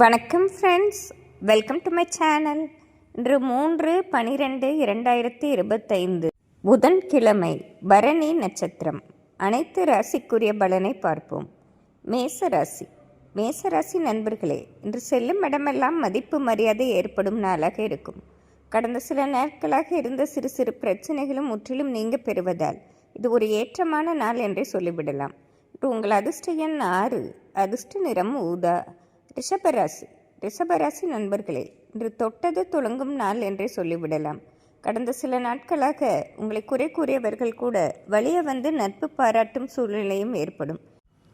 வணக்கம் friends welcome to my channel இன்று மூன்று பனிரெண்டு இரண்டாயிரத்தி இருபத்தைந்து. புதன்கிழமை பரணி நட்சத்திரம். அனைத்து ராசிக்குரிய பலனை பார்ப்போம். மேச ராசி. மேச ராசி நண்பர்களே இன்று செல்லும் இடமெல்லாம் மதிப்பு மரியாதை ஏற்படும் நாளாக இருக்கும். கடந்த சில நாட்களாக இருந்த சிறு சிறு பிரச்சனைகளும் முற்றிலும் நீங்க பெறுவதால் இது ஒரு ஏற்றமான நாள் என்றே சொல்லிவிடலாம். உங்கள் அதிர்ஷ்ட எண் ஆறு அதிர்ஷ்ட நிறம் ஊதா. ரிஷபராசி. ரிஷபராசி நண்பர்களே இன்று தொட்டது துளங்கும் நாள் என்றே சொல்லிவிடலாம். கடந்த சில நாட்களாக உங்களை குறை கூறியவர்கள் கூட வழிய வந்து நட்பு பாராட்டும் சூழ்நிலையும் ஏற்படும்.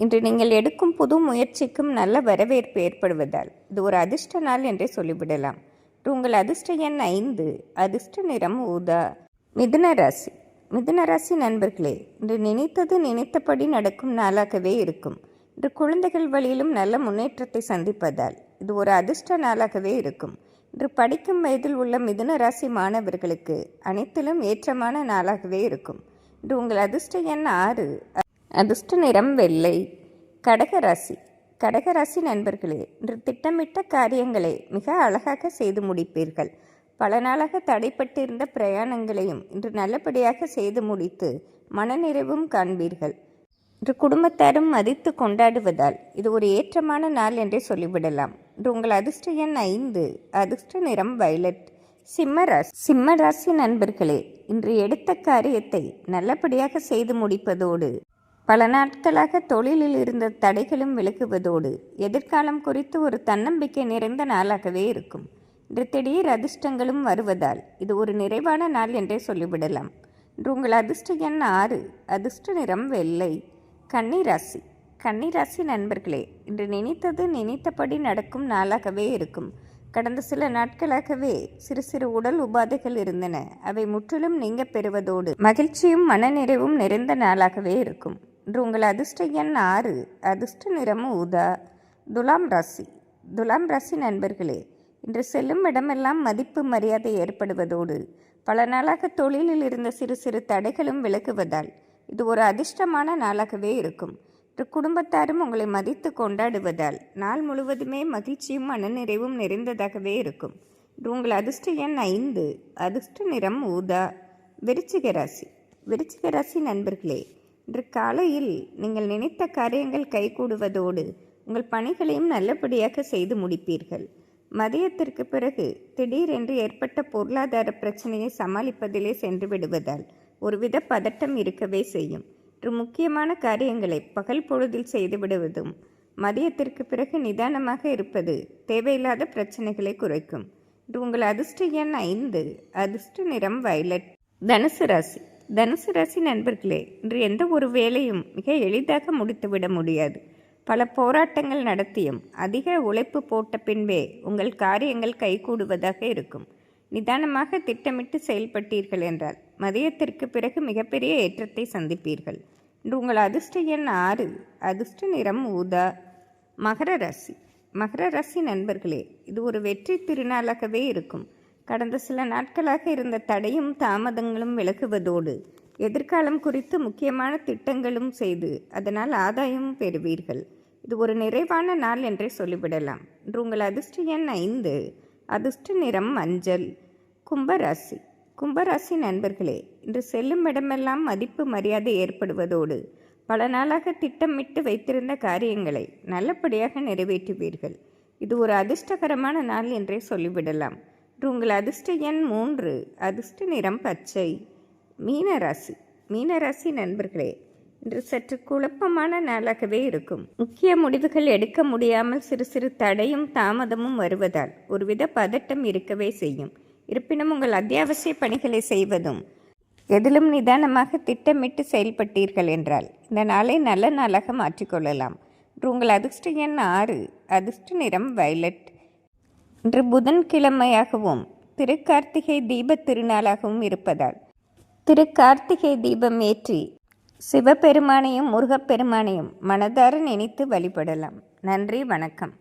இன்று நீங்கள் எடுக்கும் புது முயற்சிக்கும் நல்ல வரவேற்பு ஏற்படுவதால் இது ஒரு அதிர்ஷ்ட நாள் என்றே சொல்லிவிடலாம். உங்கள் அதிர்ஷ்ட எண் ஐந்து அதிர்ஷ்ட நிறம் ஊதா. மிதுன ராசி. மிதுன ராசி நண்பர்களே இன்று நினைத்தது நினைத்தபடி நடக்கும் நாளாகவே இருக்கும். இன்று குழந்தைகள் வழியிலும் நல்ல முன்னேற்றத்தை சந்திப்பதால் இது ஒரு அதிர்ஷ்ட நாளாகவே இருக்கும். இன்று படிக்கும் வயதில் உள்ள மிதுன ராசி மாணவர்களுக்கு அனைத்திலும் ஏற்றமான நாளாகவே இருக்கும். இன்று உங்கள் அதிர்ஷ்ட எண் ஆறு. அதிர்ஷ்ட நிறம் வெள்ளை. கடகராசி கடகராசி நண்பர்களே இன்று திட்டமிட்ட காரியங்களை மிக அழகாக செய்து முடிப்பீர்கள். பல நாளாக தடைப்பட்டிருந்த பிரயாணங்களையும் இன்று நல்லபடியாக செய்து முடித்து மனநிறைவும் காண்பீர்கள். இன்று குடும்பத்தாரும் மதித்து கொண்டாடுவதால் இது ஒரு ஏற்றமான நாள் என்றே சொல்லிவிடலாம். இன்று உங்கள் அதிர்ஷ்ட எண் ஐந்து அதிர்ஷ்ட நிறம் வயலட் சிம்மராசி சிம்மராசி நண்பர்களே இன்று எடுத்த காரியத்தை நல்லபடியாக செய்து முடிப்பதோடு பல நாட்களாக தொழிலில் இருந்த தடைகளும் விலகுவதோடு எதிர்காலம் குறித்து ஒரு தன்னம்பிக்கை நிறைந்த நாளாகவே இருக்கும். இன்று திடீர் அதிர்ஷ்டங்களும் வருவதால் இது ஒரு நிறைவான நாள் என்றே சொல்லிவிடலாம். இன்று உங்கள் அதிர்ஷ்ட எண் ஆறு அதிர்ஷ்ட நிறம் வெள்ளை. கன்னிராசி. கன்னிராசி நண்பர்களே இன்று நினைத்தது நினைத்தபடி நடக்கும் நாளாகவே இருக்கும். கடந்த சில நாட்களாகவே சிறு சிறு உடல் உபாதைகள் இருந்தன. அவை முற்றிலும் நீங்க பெறுவதோடு மகிழ்ச்சியும் மனநிறைவும் நிறைந்த நாளாகவே இருக்கும். இன்று உங்கள் அதிர்ஷ்ட எண் ஆறு அதிர்ஷ்ட நிறம் ஊதா. துலாம் ராசி. துலாம் ராசி நண்பர்களே இன்று செல்லும் இடமெல்லாம் மதிப்பு மரியாதை ஏற்படுவதோடு பல நாளாக தொழிலில் இருந்த சிறு சிறு தடைகளும் விலகுவதால் இது ஒரு அதிர்ஷ்டமான நாளாகவே இருக்கும். குடும்பத்தாரும் உங்களை மதித்து கொண்டாடுவதால் நாள் முழுவதுமே மகிழ்ச்சியும் மனநிறைவும் நிறைந்ததாகவே இருக்கும். இது உங்கள் அதிர்ஷ்ட எண் ஐந்து. அதிர்ஷ்ட நிறம் ஊதா. விருச்சிக ராசி. விருச்சிக ராசி நண்பர்களே இன்று காலையில் நீங்கள் நினைத்த காரியங்கள் கைகூடுவதோடு உங்கள் பணிகளையும் நல்லபடியாக செய்து முடிப்பீர்கள். மதியத்திற்கு பிறகு திடீரென்று ஏற்பட்ட பொருளாதார பிரச்சனையை சமாளிப்பதிலே சென்று விடுவதால் ஒருவித பதட்டம் இருக்கவே செய்யும். இன்று முக்கியமான காரியங்களை பகல் பொழுதில் செய்துவிடுவதும் மதியத்திற்கு பிறகு நிதானமாக இருப்பது தேவையில்லாத பிரச்சனைகளை குறைக்கும். இன்று உங்கள் அதிர்ஷ்ட எண் ஐந்து அதிர்ஷ்ட நிறம் வயலட். தனுசு ராசி. தனுசு ராசி நண்பர்களே இன்று எந்த ஒரு வேலையும் மிக எளிதாக முடித்துவிட முடியாது. பல போராட்டங்கள் நடத்தியும் அதிக உழைப்பு போட்ட பின்பே உங்கள் காரியங்கள் கைகூடுவதாக இருக்கும். நிதானமாக திட்டமிட்டு செயல்பட்டீர்கள் என்றால் மதியத்திற்கு பிறகு மிகப்பெரிய ஏற்றத்தை சந்திப்பீர்கள். இன்று உங்கள் அதிர்ஷ்ட எண் ஆறு. அதிர்ஷ்ட நிறம் ஊதா. மகர ராசி. மகர ராசி நண்பர்களே இது ஒரு வெற்றி திருநாளாகவே இருக்கும். கடந்த சில நாட்களாக இருந்த தடையும் தாமதங்களும் விலகுவதோடு எதிர்காலம் குறித்து முக்கியமான திட்டங்களும் செய்து அதனால் ஆதாயமும் பெறுவீர்கள். இது ஒரு நிறைவான நாள் என்றே சொல்லிவிடலாம். இன்று உங்கள் அதிர்ஷ்ட எண் ஐந்து. அதிர்ஷ்ட நிறம் மஞ்சள். கும்பராசி கும்பராசி நண்பர்களே இன்று செல்லும் இடமெல்லாம் மதிப்பு மரியாதை ஏற்படுவதோடு பல நாளாக திட்டமிட்டு வைத்திருந்த காரியங்களை நல்லபடியாக நிறைவேற்றுவீர்கள். இது ஒரு அதிர்ஷ்டகரமான நாள் என்றே சொல்லிவிடலாம். இன்று உங்கள் அதிர்ஷ்ட எண் மூன்று அதிர்ஷ்ட நிறம் பச்சை. மீனராசி மீனராசி நண்பர்களே இன்று சற்று குழப்பமான நாளாகவே இருக்கும். முக்கிய முடிவுகள் எடுக்க முடியாமல் சிறு சிறு தடையும் தாமதமும் வருவதால் ஒருவித பதட்டம் இருக்கவே செய்யும். இருப்பினும் உங்கள் அத்தியாவசிய பணிகளை செய்வதும் எதிலும் நிதானமாக திட்டமிட்டு செயல்பட்டீர்கள் என்றால் இந்த நாளை நல்ல நாளாக மாற்றிக்கொள்ளலாம். இன்று உங்கள் அதிர்ஷ்ட எண் ஆறு அதிர்ஷ்ட நிறம் வயலட். இன்று புதன்கிழமையாகவும் திருக்கார்த்திகை தீப திருநாளாகவும் இருப்பதால் திருக்கார்த்திகை தீபம் ஏற்றி சிவபெருமானையும் முருகப்பெருமானையும் மனதார நினைத்து வழிபடலாம். நன்றி வணக்கம்.